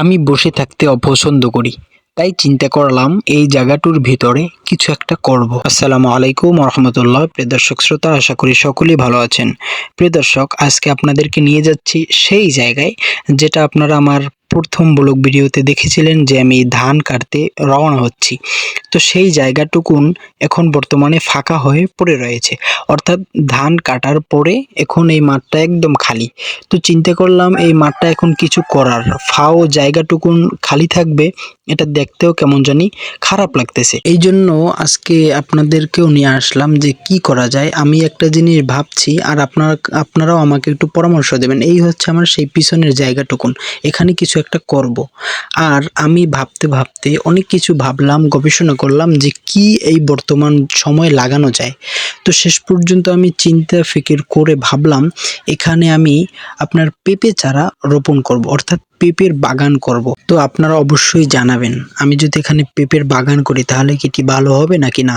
আমি বসে থাকতে অপছন্দ করি, তাই চিন্তা করলাম এই জায়গাটুর ভিতরে কিছু একটা করব। আসসালামু আলাইকুম রহমতুল্লাহ প্রিয় দর্শক শ্রোতা, আশা করি সকলেই ভালো আছেন। প্রিয় দর্শক, আজকে আপনাদেরকে নিয়ে যাচ্ছি সেই জায়গায়, যেটা আপনারা আমার প্রথম ব্লগ ভিডিওতে দেখেছিলেন যে আমি ধান কাটতে রওনা হচ্ছি। তো সেই জায়গাটুকুন এখন বর্তমানে ফাঁকা হয়ে পড়ে রয়েছে। অর্থাৎ ধান কাটার পরে এখন এই মাঠটা একদম খালি। তো চিন্তা করলাম এই মাঠটা এখন কিছু করার। ফাও জায়গাটুকুন খালি থাকবে, এটা দেখতেও কেমন জানি খারাপ লাগতেছে। এই জন্য আজকে আপনাদেরকেও নিয়ে আসলাম যে কি করা যায়। আমি একটা জিনিস ভাবছি, আর আপনার, আপনারাও আমাকে একটু পরামর্শ দেবেন। এই হচ্ছে আমার সেই পিছনের জায়গাটুকুন। এখানে কিছু একটা করব। আর আমি ভাবতে ভাবতে অনেক কিছু ভাবলাম, গবেষণা করলাম যে কি এই বর্তমান সময় লাগানো যায়। তো শেষ পর্যন্ত আমি চিন্তা ফিকির করে ভাবলাম, এখানে আমি আপনার পেঁপে চারা রোপণ করব, অর্থাৎ পেঁপের বাগান করব। তো আপনারা অবশ্যই জানাবেন, আমি যদি এখানে পেঁপের বাগান করি তাহলে কি এটি ভালো হবে নাকি না?